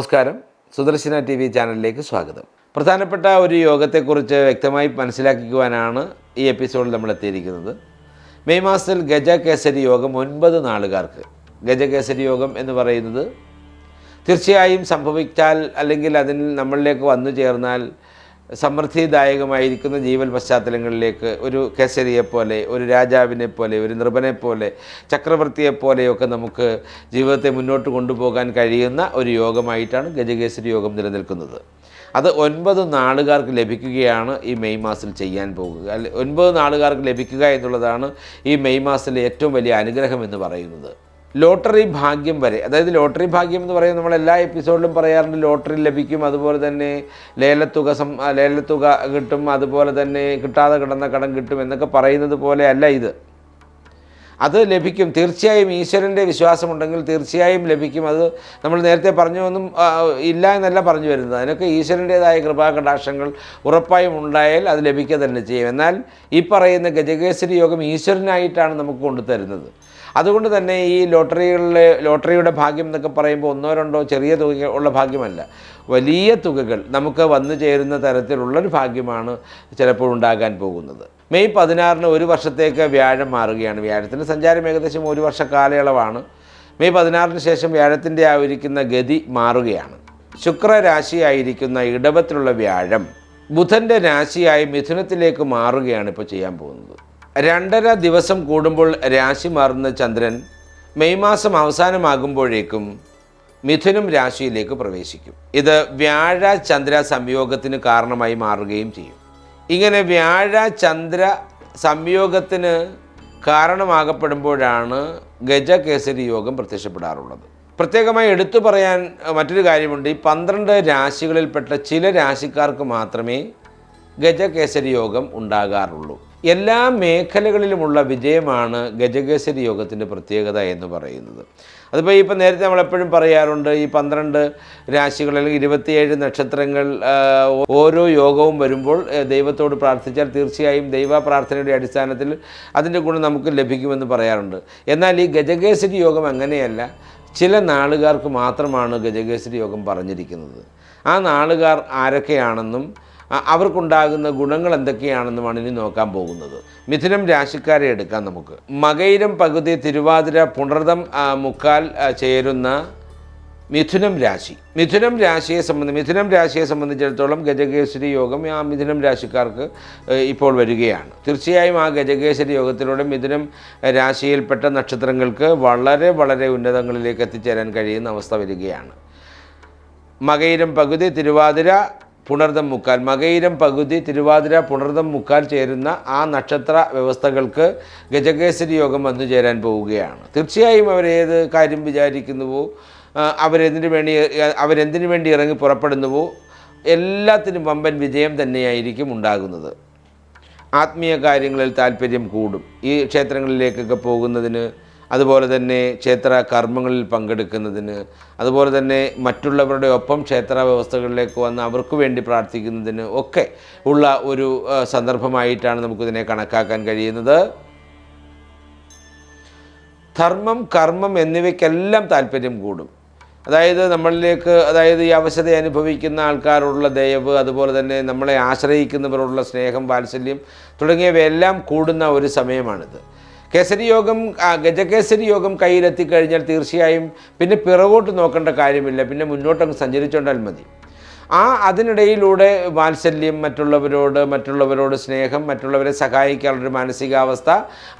നമസ്കാരം. Sudarshana T V ചാനലിലേക്ക് സ്വാഗതം. പ്രധാനപ്പെട്ട ഒരു യോഗത്തെക്കുറിച്ച് വ്യക്തമായി മനസ്സിലാക്കിക്കുവാനാണ് ഈ എപ്പിസോഡിൽ നമ്മൾ എത്തിയിരിക്കുന്നത് മെയ് മാസത്തിൽ ഗജകേസരി യോഗം ഒൻപത് നാളുകാർക്ക്. ഗജകേസരി യോഗം എന്ന് പറയുന്നത് തീർച്ചയായും സംഭവിച്ചാൽ അല്ലെങ്കിൽ അതിൽ നമ്മളിലേക്ക് വന്നു ചേർന്നാൽ സമൃദ്ധിദായകമായിരിക്കുന്ന ജീവൽ പശ്ചാത്തലങ്ങളിലേക്ക് ഒരു കേസരിയെപ്പോലെ ഒരു രാജാവിനെ പോലെ ഒരു നൃപനെ പോലെ ചക്രവർത്തിയെ പോലെയൊക്കെ നമുക്ക് ജീവിതത്തെ മുന്നോട്ട് കൊണ്ടുപോകാൻ കഴിയുന്ന ഒരു യോഗമായിട്ടാണ് ഗജകേസരി യോഗം നിലനിൽക്കുന്നത്. അത് ഒൻപത് നാളുകാർക്ക് ലഭിക്കുകയാണ് ഈ മെയ് മാസത്തിൽ ചെയ്യാൻ പോകുക. അല്ലെ ഒൻപത് നാളുകാർക്ക് ലഭിക്കുക എന്നുള്ളതാണ് ഈ മെയ് മാസത്തിലെ ഏറ്റവും വലിയ അനുഗ്രഹം എന്ന് പറയുന്നത്. ലോട്ടറി ഭാഗ്യം വരെ. അതായത് ലോട്ടറി ഭാഗ്യം എന്ന് പറയുന്നത് നമ്മൾ എല്ലാ എപ്പിസോഡിലും പറയാറുണ്ട്. ലോട്ടറി ലഭിക്കും അതുപോലെ തന്നെ ലേലത്തുക സം ലേലത്തുക കിട്ടും അതുപോലെ തന്നെ കിട്ടാതെ കിടന്ന കടം കിട്ടും എന്നൊക്കെ പറയുന്നത് പോലെ അല്ല ഇത്. അത് ലഭിക്കും. തീർച്ചയായും ഈശ്വരന്റെ വിശ്വാസമുണ്ടെങ്കിൽ തീർച്ചയായും ലഭിക്കും. അത് നമ്മൾ നേരത്തെ പറഞ്ഞു ഒന്നും ഇല്ല എന്നല്ല പറഞ്ഞു വരുന്നത്. അതിനൊക്കെ ഈശ്വരന്റേതായ കൃപാകടാക്ഷങ്ങൾ ഉറപ്പായും ഉണ്ടായാൽ അത് ലഭിക്കുക തന്നെ ചെയ്യും. എന്നാൽ ഈ പറയുന്ന ഗജകേസരി യോഗം ഈശ്വരനായിട്ടാണ് നമുക്ക് കൊണ്ടുതരുന്നത്. അതുകൊണ്ട് തന്നെ ഈ ലോട്ടറികളിലെ ലോട്ടറിയുടെ ഭാഗ്യം എന്നൊക്കെ പറയുമ്പോൾ ഒന്നോ രണ്ടോ ചെറിയ തുക ഉള്ള ഭാഗ്യമല്ല. വലിയ തുകകൾ നമുക്ക് വന്നു ചേരുന്ന തരത്തിലുള്ളൊരു ഭാഗ്യമാണ് ചിലപ്പോൾ ഉണ്ടാകാൻ പോകുന്നത്. മെയ് പതിനാറിന് ഒരു വർഷത്തേക്ക് വ്യാഴം മാറുകയാണ്. വ്യാഴത്തിന്റെ സഞ്ചാരം ഏകദേശം ഒരു വർഷ കാലയളവാണ്. മെയ് പതിനാറിന് ശേഷം വ്യാഴത്തിന്റെ ആയിരിക്കുന്ന ഗതി മാറുകയാണ്. ശുക്രരാശിയായിരിക്കുന്ന ഇടവത്തിലുള്ള വ്യാഴം ബുധന്റെ രാശിയായി മിഥുനത്തിലേക്ക് മാറുകയാണ് ഇപ്പോൾ ചെയ്യാൻ പോകുന്നത്. രണ്ടര ദിവസം കൂടുമ്പോൾ രാശി മാറുന്ന ചന്ദ്രൻ മെയ് മാസം അവസാനമാകുമ്പോഴേക്കും മിഥുനം രാശിയിലേക്ക് പ്രവേശിക്കും. ഇത് വ്യാഴ ചന്ദ്ര സംയോഗത്തിന് കാരണമായി മാറുകയും ചെയ്യും. ഇങ്ങനെ വ്യാഴ ചന്ദ്ര സംയോഗത്തിന് കാരണമാകപ്പെടുമ്പോഴാണ് ഗജകേസരി യോഗം പ്രത്യക്ഷപ്പെടാറുള്ളത്. പ്രത്യേകമായി എടുത്തു പറയാൻ മറ്റൊരു കാര്യമുണ്ട്. ഈ പന്ത്രണ്ട് രാശികളിൽപ്പെട്ട ചില രാശിക്കാർക്ക് മാത്രമേ ഗജകേസരി യോഗം ഉണ്ടാകാറുള്ളൂ. എല്ലാ മേഖലകളിലുമുള്ള വിജയമാണ് ഗജകേസരി യോഗത്തിന്റെ പ്രത്യേകത എന്ന് പറയുന്നത്. അതിപ്പോൾ ഇപ്പം നേരത്തെ നമ്മളെപ്പോഴും പറയാറുണ്ട് ഈ പന്ത്രണ്ട് രാശികൾ അല്ലെങ്കിൽ ഇരുപത്തിയേഴ് നക്ഷത്രങ്ങൾ ഓരോ യോഗവും വരുമ്പോൾ ദൈവത്തോട് പ്രാർത്ഥിച്ചാൽ തീർച്ചയായും ദൈവ പ്രാർത്ഥനയുടെ അടിസ്ഥാനത്തിൽ അതിന്റെ ഗുണം നമുക്ക് ലഭിക്കുമെന്ന് പറയാറുണ്ട്. എന്നാൽ ഈ ഗജകേസരി യോഗം അങ്ങനെയല്ല. ചില നാളുകാർക്ക് മാത്രമാണ് ഗജകേസരി യോഗം പറഞ്ഞിരിക്കുന്നത്. ആ നാളുകാർ ആരൊക്കെയാണെന്നും അവർക്കുണ്ടാകുന്ന ഗുണങ്ങൾ എന്തൊക്കെയാണെന്നുമാണ് ഇനി നോക്കാൻ പോകുന്നത്. മിഥുനം രാശിക്കാരെ എടുക്കാം നമുക്ക്. മകയിരം പകുതി തിരുവാതിര പുണർതം മുക്കാൽ ചേരുന്ന മിഥുനം രാശി. മിഥുനം രാശിയെ സംബന്ധിച്ച് മിഥുനം രാശിയെ സംബന്ധിച്ചിടത്തോളം ഗജകേശ്വരി യോഗം ആ മിഥുനം രാശിക്കാർക്ക് ഇപ്പോൾ വരികയാണ്. തീർച്ചയായും ആ ഗജകേശ്വരി യോഗത്തിലൂടെ മിഥുനം രാശിയിൽപ്പെട്ട നക്ഷത്രങ്ങൾക്ക് വളരെ വളരെ ഉന്നതങ്ങളിലേക്ക് എത്തിച്ചേരാൻ കഴിയുന്ന അവസ്ഥ വരികയാണ്. മകയിരം പകുതി തിരുവാതിര പുണർദം മുക്കാൽ. മകയിരം പകുതി തിരുവാതിര പുണർദം മുക്കാൽ ചേരുന്ന ആ നക്ഷത്ര വ്യവസ്ഥകൾക്ക് ഗജകേസരി യോഗം വന്നു ചേരാൻ പോവുകയാണ്. തീർച്ചയായും അവരേത് കാര്യം വിചാരിക്കുന്നുവോ അവരെന്തിനു വേണ്ടി അവരെന്തിനു വേണ്ടി ഇറങ്ങി പുറപ്പെടുന്നുവോ എല്ലാത്തിനും വമ്പൻ വിജയം തന്നെയായിരിക്കും ഉണ്ടാകുന്നത്. ആത്മീയ കാര്യങ്ങളിൽ താല്പര്യം കൂടും. ഈ ക്ഷേത്രങ്ങളിലേക്കൊക്കെ പോകുന്നതിന് അതുപോലെ തന്നെ ക്ഷേത്ര കർമ്മങ്ങളിൽ പങ്കെടുക്കുന്നതിന് അതുപോലെ തന്നെ മറ്റുള്ളവരുടെ ഒപ്പം ക്ഷേത്ര വ്യവസ്ഥകളിലേക്ക് വന്ന് അവർക്ക് വേണ്ടി പ്രാർത്ഥിക്കുന്നതിന് ഒക്കെ ഉള്ള ഒരു സന്ദർഭമായിട്ടാണ് നമുക്കിതിനെ കണക്കാക്കാൻ കഴിയുന്നത്. ധർമ്മം കർമ്മം എന്നിവയ്ക്കെല്ലാം താല്പര്യം കൂടും. അതായത് നമ്മളിലേക്ക് അതായത് ഈ അവശത അനുഭവിക്കുന്ന ആൾക്കാരോടുള്ള ദയവ് അതുപോലെ തന്നെ നമ്മളെ ആശ്രയിക്കുന്നവരോടുള്ള സ്നേഹം വാത്സല്യം തുടങ്ങിയവയെല്ലാം കൂടുന്ന ഒരു സമയമാണിത്. കേസരി യോഗം ഗജകേസരി യോഗം കയ്യിലെത്തിക്കഴിഞ്ഞാൽ തീർച്ചയായും പിന്നെ പിറകോട്ട് നോക്കേണ്ട കാര്യമില്ല. പിന്നെ മുന്നോട്ടങ്ങ് സഞ്ചരിച്ചുകൊണ്ടാൽ മതി. ആ അതിനിടയിലൂടെ വാത്സല്യം മറ്റുള്ളവരോട് മറ്റുള്ളവരോട് സ്നേഹം മറ്റുള്ളവരെ സഹായിക്കാനുള്ളൊരു മാനസികാവസ്ഥ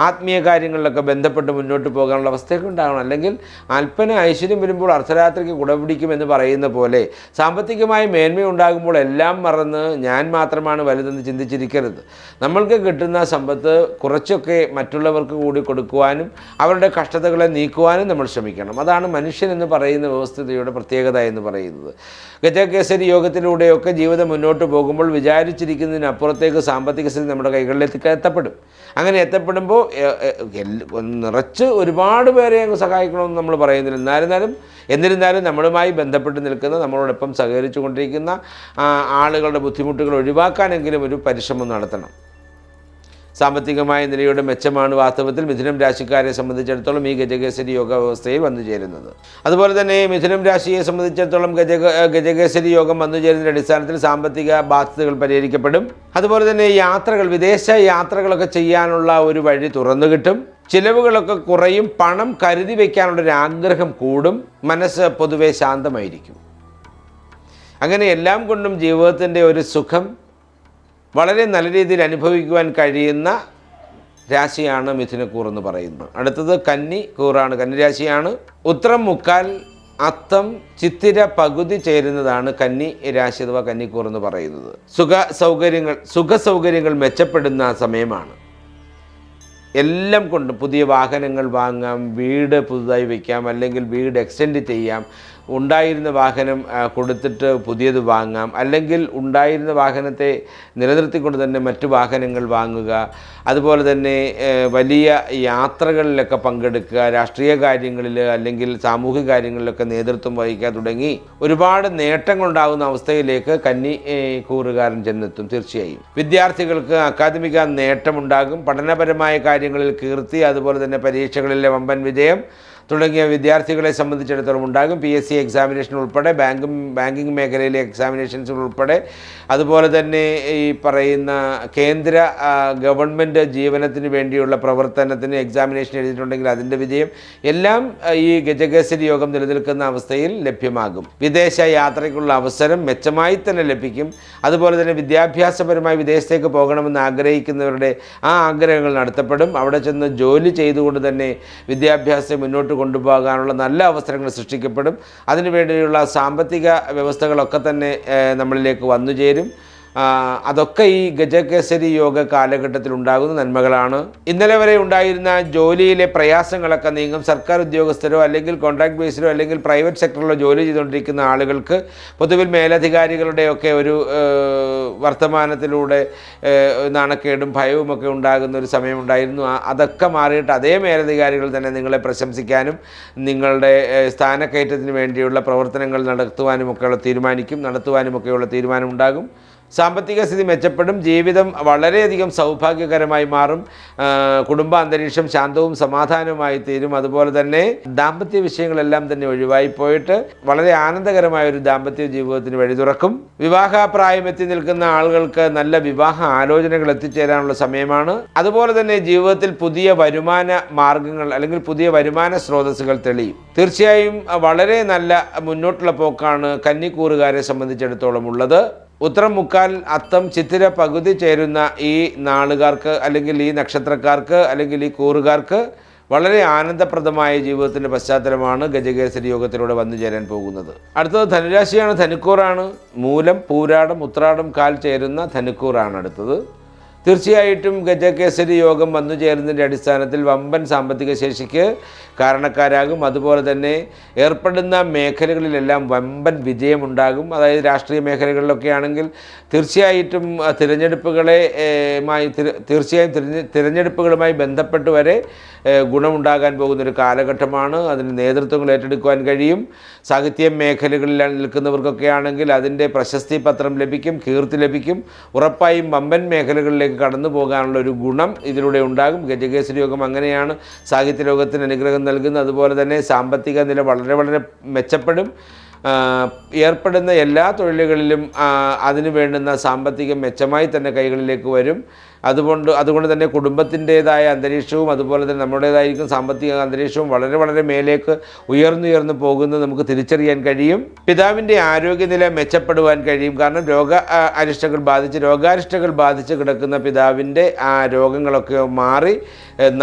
ആത്മീയ കാര്യങ്ങളിലൊക്കെ ബന്ധപ്പെട്ട് മുന്നോട്ട് പോകാനുള്ള അവസ്ഥയൊക്കെ ഉണ്ടാകണം. അല്ലെങ്കിൽ അല്പന ഐശ്വര്യം വരുമ്പോൾ അർദ്ധരാത്രിക്ക് കുടപിടിക്കുമെന്ന് പറയുന്ന പോലെ സാമ്പത്തികമായി മേന്മ ഉണ്ടാകുമ്പോൾ എല്ലാം മറന്ന് ഞാൻ മാത്രമാണ് വലുതെന്ന് ചിന്തിച്ചിരിക്കരുത്. നമ്മൾക്ക് കിട്ടുന്ന സമ്പത്ത് കുറച്ചൊക്കെ മറ്റുള്ളവർക്ക് കൂടി കൊടുക്കുവാനും അവരുടെ കഷ്ടതകളെ നീക്കുവാനും നമ്മൾ ശ്രമിക്കണം. അതാണ് മനുഷ്യൻ എന്ന് പറയുന്ന വ്യവസ്ഥിതിയുടെ പ്രത്യേകത എന്ന് പറയുന്നത്. ഗജകേസരി യോഗത്തിലൂടെയൊക്കെ ജീവിതം മുന്നോട്ട് പോകുമ്പോൾ വിചാരിച്ചിരിക്കുന്നതിനപ്പുറത്തേക്ക് സാമ്പത്തിക സ്ഥിതി നമ്മുടെ കൈകളിലേക്ക് എത്തപ്പെടും. അങ്ങനെ എത്തപ്പെടുമ്പോൾ നിറച്ച് ഒരുപാട് പേരെ അങ്ങ് സഹായിക്കണമെന്ന് നമ്മൾ പറയുന്നില്ല. എന്നായിരുന്നാലും എന്നിരുന്നാലും നമ്മളുമായി ബന്ധപ്പെട്ട് നിൽക്കുന്ന നമ്മളോടൊപ്പം സഹകരിച്ചു കൊണ്ടിരിക്കുന്ന ആളുകളുടെ ബുദ്ധിമുട്ടുകൾ ഒഴിവാക്കാനെങ്കിലും ഒരു പരിശ്രമം നടത്തണം. സാമ്പത്തികമായ നിലയുടെ മെച്ചമാണ് വാസ്തവത്തിൽ മിഥുനം രാശിക്കാരെ സംബന്ധിച്ചിടത്തോളം ഈ ഗജകേസരി യോഗ വ്യവസ്ഥയിൽ വന്നു ചേരുന്നത്. അതുപോലെ തന്നെ മിഥുനം രാശിയെ സംബന്ധിച്ചിടത്തോളം ഗജക ഗജകേസരി യോഗം വന്നു അടിസ്ഥാനത്തിൽ സാമ്പത്തിക ബാധ്യതകൾ പരിഹരിക്കപ്പെടും. അതുപോലെ തന്നെ യാത്രകൾ വിദേശ യാത്രകളൊക്കെ ചെയ്യാനുള്ള ഒരു വഴി തുറന്നു കിട്ടും. ചിലവുകളൊക്കെ കുറയും പണം കരുതി വയ്ക്കാനുള്ള ഒരു ആഗ്രഹം കൂടും മനസ്സ് പൊതുവെ ശാന്തമായിരിക്കും. അങ്ങനെ എല്ലാം കൊണ്ടും ജീവിതത്തിന്റെ ഒരു സുഖം വളരെ നല്ല രീതിയിൽ അനുഭവിക്കുവാൻ കഴിയുന്ന രാശിയാണ് മിഥുനക്കൂർ എന്ന് പറയുന്നത്. അടുത്തത് കന്നി കൂറാണ്. കന്നിരാശിയാണ് ഉത്തരം മുക്കാൽ അത്തം ചിത്തിര പകുതി ചേരുന്നതാണ് കന്നി രാശി അഥവാ കന്നിക്കൂർ എന്ന് പറയുന്നത്. സുഖ സൗകര്യങ്ങൾ സുഖ സൗകര്യങ്ങൾ മെച്ചപ്പെടുന്ന സമയമാണ്. എല്ലാം കൊണ്ട് പുതിയ വാഹനങ്ങൾ വാങ്ങാം വീട് പുതുതായി വയ്ക്കാം അല്ലെങ്കിൽ വീട് എക്സ്റ്റെൻഡ് ചെയ്യാം. ഉണ്ടായിരുന്ന വാഹനം കൊടുത്തിട്ട് പുതിയത് വാങ്ങാം. അല്ലെങ്കിൽ ഉണ്ടായിരുന്ന വാഹനത്തെ നിലനിർത്തിക്കൊണ്ട് തന്നെ മറ്റു വാഹനങ്ങൾ വാങ്ങുക. അതുപോലെ തന്നെ വലിയ യാത്രകളിലൊക്കെ പങ്കെടുക്കുക രാഷ്ട്രീയ കാര്യങ്ങളിൽ അല്ലെങ്കിൽ സാമൂഹിക കാര്യങ്ങളിലൊക്കെ നേതൃത്വം വഹിക്കുക തുടങ്ങി ഒരുപാട് നേട്ടങ്ങളുണ്ടാകുന്ന അവസ്ഥയിലേക്ക് കന്നി കൂറുകാരൻ ചെന്നെത്തും തീർച്ചയായും. വിദ്യാർത്ഥികൾക്ക് അക്കാദമിക നേട്ടമുണ്ടാകും. പഠനപരമായ കാര്യങ്ങളിൽ കീർത്തി അതുപോലെ തന്നെ പരീക്ഷകളിലെ വമ്പൻ വിജയം തുടങ്ങിയ വിദ്യാർത്ഥികളെ സംബന്ധിച്ചിടത്തോളം ഉണ്ടാകും. പി എസ് സി എക്സാമിനേഷൻ ഉൾപ്പെടെ ബാങ്കും ബാങ്കിങ് മേഖലയിലെ എക്സാമിനേഷൻസ് ഉൾപ്പെടെ. അതുപോലെ തന്നെ ഈ പറയുന്ന കേന്ദ്ര ഗവൺമെന്റ് ജീവനത്തിന് വേണ്ടിയുള്ള പ്രവർത്തനത്തിന് എക്സാമിനേഷൻ എഴുതിയിട്ടുണ്ടെങ്കിൽ അതിന്റെ വിജയം എല്ലാം ഈ ഗജകേസരി യോഗം നിലനിൽക്കുന്ന അവസ്ഥയിൽ ലഭ്യമാകും. വിദേശ യാത്രയ്ക്കുള്ള അവസരം മെച്ചമായി തന്നെ ലഭിക്കും. അതുപോലെ തന്നെ വിദ്യാഭ്യാസപരമായി വിദേശത്തേക്ക് പോകണമെന്ന് ആഗ്രഹിക്കുന്നവരുടെ ആ ആഗ്രഹങ്ങൾ നടത്തപ്പെടും. അവിടെ ചെന്ന് ജോലി ചെയ്തുകൊണ്ട് തന്നെ വിദ്യാഭ്യാസത്തെ മുന്നോട്ട് കൊണ്ടുപോകാനുള്ള നല്ല അവസരങ്ങൾ സൃഷ്ടിക്കപ്പെടും. അതിനുവേണ്ടിയുള്ള സാമ്പത്തിക വ്യവസ്ഥകളൊക്കെ തന്നെ നമ്മളിലേക്ക് വന്നു ചേരും അതൊക്കെ ഈ ഗജകേസരി യോഗ കാലഘട്ടത്തിൽ ഉണ്ടാകുന്ന നന്മകളാണ്. ഇന്നലെ വരെ ഉണ്ടായിരുന്ന ജോലിയിലെ പ്രയാസങ്ങളൊക്കെ നീങ്ങും. സർക്കാർ ഉദ്യോഗസ്ഥരോ അല്ലെങ്കിൽ കോൺട്രാക്ട് ബേസിലോ അല്ലെങ്കിൽ പ്രൈവറ്റ് സെക്ടറിലോ ജോലി ചെയ്തുകൊണ്ടിരിക്കുന്ന ആളുകൾക്ക് പൊതുവിൽ മേലധികാരികളുടെയൊക്കെ ഒരു വർത്തമാനത്തിലൂടെ നാണക്കേടും ഭയവുമൊക്കെ ഉണ്ടാകുന്ന ഒരു സമയമുണ്ടായിരുന്നു അതൊക്കെ മാറിയിട്ട് അതേ മേലധികാരികൾ തന്നെ നിങ്ങളെ പ്രശംസിക്കാനും നിങ്ങളുടെ സ്ഥാനക്കയറ്റത്തിന് വേണ്ടിയുള്ള പ്രവർത്തനങ്ങൾ നടത്തുവാനുമൊക്കെയുള്ള തീരുമാനിക്കും നടത്തുവാനുമൊക്കെയുള്ള തീരുമാനമുണ്ടാകും സാമ്പത്തിക സ്ഥിതി മെച്ചപ്പെടും ജീവിതം വളരെയധികം സൗഭാഗ്യകരമായി മാറും കുടുംബ അന്തരീക്ഷം ശാന്തവും സമാധാനവുമായി തീരും. അതുപോലെ തന്നെ ദാമ്പത്യ വിഷയങ്ങളെല്ലാം തന്നെ ഒഴിവായി പോയിട്ട് വളരെ ആനന്ദകരമായ ഒരു ദാമ്പത്യ ജീവിതത്തിന് വഴി തുറക്കും. വിവാഹപ്രായം എത്തി നിൽക്കുന്ന ആളുകൾക്ക് നല്ല വിവാഹ ആലോചനകൾ എത്തിച്ചേരാനുള്ള സമയമാണ്. അതുപോലെ തന്നെ ജീവിതത്തിൽ പുതിയ വരുമാന മാർഗങ്ങൾ അല്ലെങ്കിൽ പുതിയ വരുമാന സ്രോതസ്സുകൾ തെളിയും. തീർച്ചയായും വളരെ നല്ല മുന്നോട്ടുള്ള പോക്കാണ് കന്നിക്കൂറുകാരെ സംബന്ധിച്ചിടത്തോളം ഉള്ളത്. ഉത്തരം മുക്കാൽ അത്തം ചിത്തിര പകുതി ചേരുന്ന ഈ നാളുകാർക്ക് അല്ലെങ്കിൽ ഈ നക്ഷത്രക്കാർക്ക് അല്ലെങ്കിൽ ഈ കൂറുകാർക്ക് വളരെ ആനന്ദപ്രദമായ ജീവിതത്തിന്റെ പശ്ചാത്തലമാണ് ഗജകേസരി യോഗത്തിലൂടെ വന്നു ചേരാൻ പോകുന്നത്. അടുത്തത് ധനുരാശിയാണ്. ധനുക്കൂറാണ്. മൂലം പൂരാടം ഉത്രാടം കാൽ ചേരുന്ന ധനുക്കൂറാണ് അടുത്തത്. തീർച്ചയായിട്ടും ഗജകേസരി യോഗം വന്നു ചേരുന്നതിന്റെ അടിസ്ഥാനത്തിൽ വമ്പൻ സാമ്പത്തിക ശേഷിക്ക് കാരണക്കാരാകും. അതുപോലെ തന്നെ ഏർപ്പെടുന്ന മേഖലകളിലെല്ലാം വമ്പൻ വിജയമുണ്ടാകും. അതായത് രാഷ്ട്രീയ മേഖലകളിലൊക്കെ ആണെങ്കിൽ തീർച്ചയായിട്ടും തിരഞ്ഞെടുപ്പുകളെ മായി തീർച്ചയായും തിരഞ്ഞെ തിരഞ്ഞെടുപ്പുകളുമായി ബന്ധപ്പെട്ട് വരെ ഗുണമുണ്ടാകാൻ പോകുന്നൊരു കാലഘട്ടമാണ്. അതിന് നേതൃത്വങ്ങൾ ഏറ്റെടുക്കുവാൻ കഴിയും. സാഹിത്യ മേഖലകളിൽ നിൽക്കുന്നവർക്കൊക്കെ ആണെങ്കിൽ അതിന്റെ പ്രശസ്തി പത്രം ലഭിക്കും കീർത്തി ലഭിക്കും. ഉറപ്പായും വമ്പൻ മേഖലകളിലേക്ക് മേഖലകളിലേക്ക് കടന്നു പോകാനുള്ള ഒരു ഗുണം ഇതിലൂടെ ഉണ്ടാകും. ഗജകേസരി യോഗം അങ്ങനെയാണ് സാഹിത്യ ലോകത്തിന് അനുഗ്രഹം നൽകുന്നത്. അതുപോലെ തന്നെ സാമ്പത്തിക നില വളരെ വളരെ മെച്ചപ്പെടും. ഏർപ്പെടുന്ന എല്ലാ തൊഴിലുകളിലും അതിനു വേണ്ടുന്ന സാമ്പത്തികം മെച്ചമായി തന്നെ കൈകളിലേക്ക് വരും. അതുകൊണ്ട് അതുകൊണ്ട് തന്നെ കുടുംബത്തിന്റേതായ അന്തരീക്ഷവും അതുപോലെ തന്നെ നമ്മുടേതായിരിക്കും സാമ്പത്തിക അന്തരീക്ഷവും വളരെ വളരെ മേലേക്ക് ഉയർന്നുയർന്നു പോകുന്നത് നമുക്ക് തിരിച്ചറിയാൻ കഴിയും. പിതാവിന്റെ ആരോഗ്യനില മെച്ചപ്പെടുവാൻ കഴിയും. കാരണം രോഗ അരിഷ്ടകൾ ബാധിച്ച് രോഗാരിഷ്ടകൾ ബാധിച്ച് കിടക്കുന്ന പിതാവിന്റെ ആ രോഗങ്ങളൊക്കെ മാറി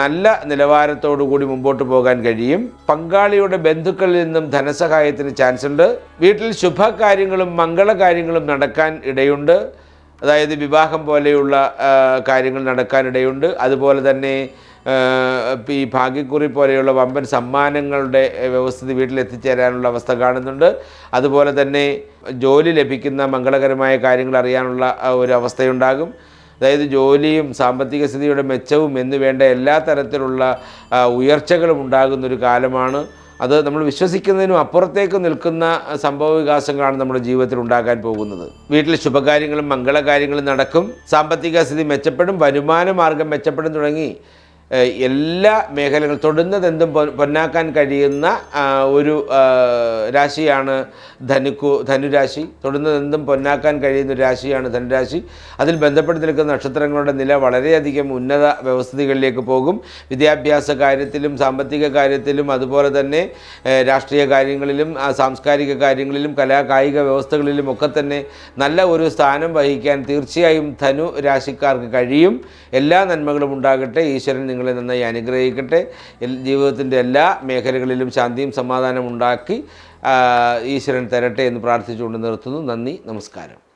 നല്ല നിലവാരത്തോടു കൂടി മുമ്പോട്ട് പോകാൻ കഴിയും. പങ്കാളിയുടെ ബന്ധുക്കളിൽ നിന്നും ധനസഹായത്തിന് ചാൻസ് ഉണ്ട് വീട്ടിൽ ശുഭകാര്യങ്ങളും മംഗളകാര്യങ്ങളും നടക്കാൻ ഇടയുണ്ട്. അതായത് വിവാഹം പോലെയുള്ള കാര്യങ്ങൾ നടക്കാനിടയുണ്ട്. അതുപോലെ തന്നെ ഈ ഭാഗ്യക്കുറി പോലെയുള്ള വമ്പൻ സമ്മാനങ്ങളുടെ വ്യവസ്ഥിതി വീട്ടിൽ എത്തിച്ചേരാനുള്ള അവസ്ഥ കാണുന്നുണ്ട്. അതുപോലെ തന്നെ ജോലി ലഭിക്കുന്ന മംഗളകരമായ കാര്യങ്ങൾ അറിയാനുള്ള ഒരു അവസ്ഥയുണ്ടാകും. അതായത് ജോലിയും സാമ്പത്തിക സ്ഥിതിയുടെ മെച്ചവും എന്നുവേണ്ട എല്ലാ തരത്തിലുള്ള ഉയർച്ചകളും ഉണ്ടാകുന്നൊരു കാലമാണ്. അത് നമ്മൾ വിശ്വസിക്കുന്നതിനും അപ്പുറത്തേക്ക് നിൽക്കുന്ന സംഭവ വികാസങ്ങളാണ് നമ്മുടെ ജീവിതത്തിൽ ഉണ്ടാകാൻ പോകുന്നത്. വീട്ടിൽ ശുഭകാര്യങ്ങളും മംഗളകാര്യങ്ങളും നടക്കും. സാമ്പത്തിക സ്ഥിതി മെച്ചപ്പെടും. വരുമാന മാർഗം മെച്ചപ്പെടും തുടങ്ങി. എല്ലാ മേഖലകൾ തൊടുന്നതെന്തും പൊന്നാക്കാൻ കഴിയുന്ന ഒരു രാശിയാണ് ധനുക്കു ധനുരാശി. തൊടുന്നതെന്തും പൊന്നാക്കാൻ കഴിയുന്ന ഒരു രാശിയാണ് ധനുരാശി. അതിൽ ബന്ധപ്പെട്ട് നിൽക്കുന്ന നക്ഷത്രങ്ങളുടെ നില വളരെയധികം ഉന്നത വ്യവസ്ഥിതികളിലേക്ക് പോകും. വിദ്യാഭ്യാസ കാര്യത്തിലും സാമ്പത്തിക കാര്യത്തിലും അതുപോലെ തന്നെ രാഷ്ട്രീയ കാര്യങ്ങളിലും സാംസ്കാരിക കാര്യങ്ങളിലും കലാ കായിക വ്യവസ്ഥകളിലും ഒക്കെ തന്നെ നല്ല ഒരു സ്ഥാനം വഹിക്കാൻ തീർച്ചയായും ധനു രാശിക്കാർക്ക് കഴിയും. എല്ലാ നന്മകളും ഉണ്ടാകട്ടെ. ഈശ്വരൻ നിങ്ങളെ നന്നായി അനുഗ്രഹിക്കട്ടെ. ജീവിതത്തിന്റെ എല്ലാ മേഖലകളിലും ശാന്തിയും സമാധാനം ഉണ്ടാക്കി ഈശ്വരൻ തരട്ടെ എന്ന് പ്രാർത്ഥിച്ചുകൊണ്ട് നിർത്തുന്നു. നന്ദി നമസ്കാരം.